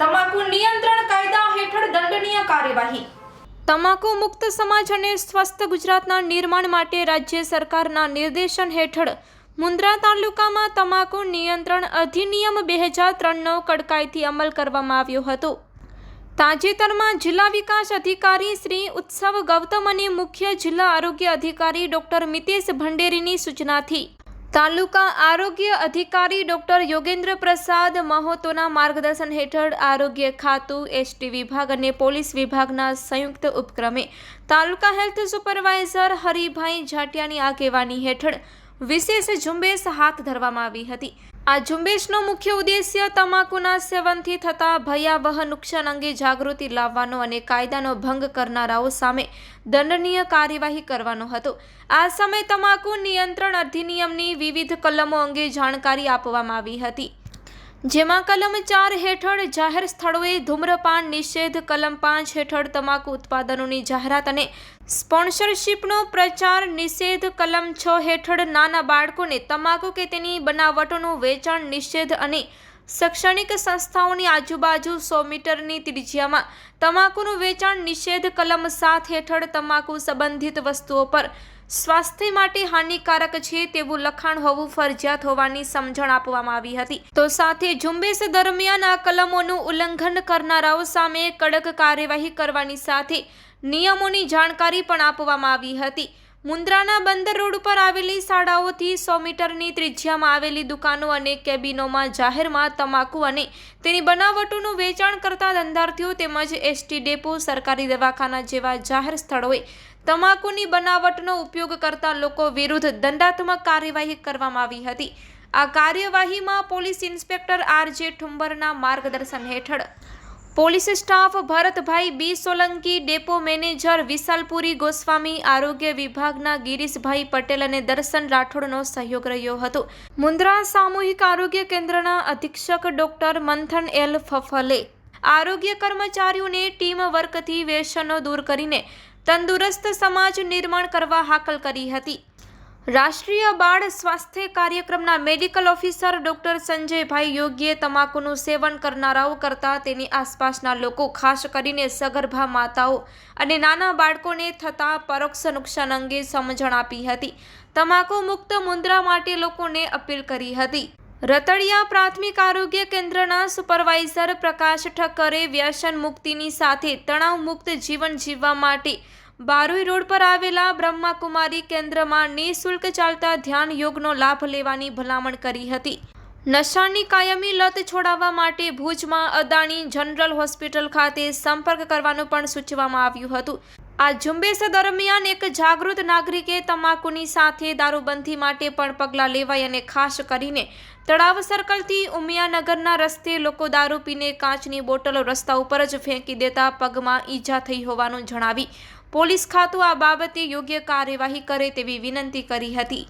તમાકુ નિયંત્રણ કાયદા હેઠળ દંડનીય કાર્યવાહી. તમાકુ મુક્ત સમાજ અને સ્વસ્થ ગુજરાતના નિર્માણ માટે રાજ્ય સરકારના નિર્દેશન હેઠળ મુન્દ્રા તાલુકામાં તમાકુ નિયંત્રણ અધિનિયમ બે હજાર ત્રણનો કડકાઈથી અમલ કરવામાં આવ્યો હતો. તાજેતરમાં જિલ્લા વિકાસ અધિકારી શ્રી ઉત્સવ ગૌતમ અને મુખ્ય જિલ્લા આરોગ્ય અધિકારી ડોક્ટર મિતેશ ભંડેરીની સૂચનાથી તાલુકા આરોગ્ય અધિકારી ડોક્ટર યોગેન્દ્ર પ્રસાદ મહોતોના માર્ગદર્શન હેઠળ આરોગ્ય ખાતું, એસટી વિભાગ અને પોલીસ વિભાગના સંયુક્ત ઉપક્રમે તાલુકા હેલ્થ સુપરવાઇઝર હરિભાઈ જાટિયાની આગેવાની હેઠળ વિશેષ ઝુંબેશ હાથ ધરવામાં આવી હતી. આ ઝુંબેશનો મુખ્ય ઉદ્દેશ્ય તમાકુના સેવનથી થતા ભયાવહ નુકસાન અંગે જાગૃતિ લાવવાનો અને કાયદાનો ભંગ કરનારાઓ સામે દંડનીય કાર્યવાહી કરવાનો હતો. આ સમયે તમાકુ નિયંત્રણ અધિનિયમની વિવિધ કલમો અંગે જાણકારી આપવામાં આવી હતી. જેમાં કલમ ચાર હેઠળ જાહેર સ્થળોએ ધૂમ્રપાન નિષેધ, કલમ પાંચ હેઠળ તમાકુ ઉત્પાદનોની જાહેરાત અને સ્પોન્સરશિપનો પ્રચાર નિષેધ, કલમ છ હેઠળ નાના બાળકોને તમાકુ કે તેની બનાવટોનું વેચાણ નિષેધ અને શૈક્ષણિક સંસ્થાઓની આજુબાજુ સો મીટરની ત્રિજ્યામાં તમાકુનું વેચાણ નિષેધ કલમ સાત હેઠળ તમાકુ સંબંધિત વસ્તુઓ પર સ્વાસ્થ્ય માટે હાનિકારક છે તેવું લખાણ હોવું ફરજિયાત હોવાની સમજણ આપવામાં આવી હતી. તો સાથે ઝુંબેશ દરમિયાન આ કલમોનું ઉલ્લંઘન કરનારાઓ સામે કડક કાર્યવાહી કરવાની સાથે નિયમોની જાણકારી પણ આપવામાં આવી હતી. મુન્દ્રાના બંદર રોડ ઉપર આવેલી શાળાઓથી સો મીટરની ત્રિજ્યામાં આવેલી દુકાનો અને કેબિનોમાં જાહેરમાં તમાકુ અને તેની બનાવટોનું વેચાણ કરતા ધંધાર્થીઓ તેમજ એસટી ડેપો, સરકારી દવાખાના જેવા જાહેર સ્થળોએ તમાકુની બનાવટનો ઉપયોગ કરતા લોકો વિરુદ્ધ દંડાત્મક કાર્યવાહી કરવામાં આવી હતી. આ કાર્યવાહીમાં પોલીસ ઇન્સ્પેક્ટર આર જે ઠુંબરના માર્ગદર્શન હેઠળ police staff Bharatbhai B Solanki depot manager Vishalpuri Goswami, આરોગ્ય વિભાગના ગિરીશભાઈ પટેલ અને દર્શન રાઠોડનો સહયોગ રહ્યો હતો. મુન્દ્રા સામૂહિક આરોગ્ય કેન્દ્રના અધિક્ષક ડોક્ટર મંથન એલ. ફફલે આરોગ્ય કર્મચારીઓને ટીમ વર્કથી વ્યસનો દૂર કરીને તંદુરસ્ત સમાજ નિર્માણ કરવા હાકલ કરી હતી. રાષ્ટ્રીય બાળ સ્વાસ્થ્ય કાર્યક્રમના મેડિકલ ઓફિસર ડોક્ટર સંજયભાઈ યોગીએ તમાકુનું સેવન કરનારાઓ કરતાં તેની આસપાસના લોકો ખાસ કરીને સગર્ભા માતાઓ અને નાના બાળકોને થતા પરોક્ષ નુકસાન અંગે સમજણ આપી હતી. તમાકુ મુક્ત મુદ્રા માટે લોકોને અપીલ કરી હતી. રતડિયા પ્રાથમિક આરોગ્ય કેન્દ્રના સુપરવાઇઝર પ્રકાશ ઠક્કરે વ્યસન મુક્તિની સાથે તણાવ મુક્ત જીવન જીવવા માટે બારોઈ રોડ પર આવેલા બ્રહ્માકુમારી કેન્દ્રમાં નિઃશુલ્ક ચાલતા ધ્યાન યોગનો લાભ લેવાની ભલામણ કરી હતી. નશાની કાયમી લત છોડાવવા માટે ભુજમાં અદાણી જનરલ હોસ્પિટલ ખાતે સંપર્ક કરવાનું પણ સૂચવવામાં આવ્યું હતું. આ ઝુંબેશ દરમિયાન એક જાગૃત નાગરિકે તમાકુની સાથે દારૂબંધી માટે પણ પગલાં લેવાય અને ખાસ કરીને તળાવ સર્કલથી ઉમિયાનગરના રસ્તે લોકો દારૂ પીને કાચની બોટલો રસ્તા ઉપર જ ફેંકી દેતા પગમાં ઈજા થઈ હોવાનું જણાવી પોલીસ ખાતું આ બાબતે યોગ્ય કાર્યવાહી કરે તેવી વિનંતી કરી હતી.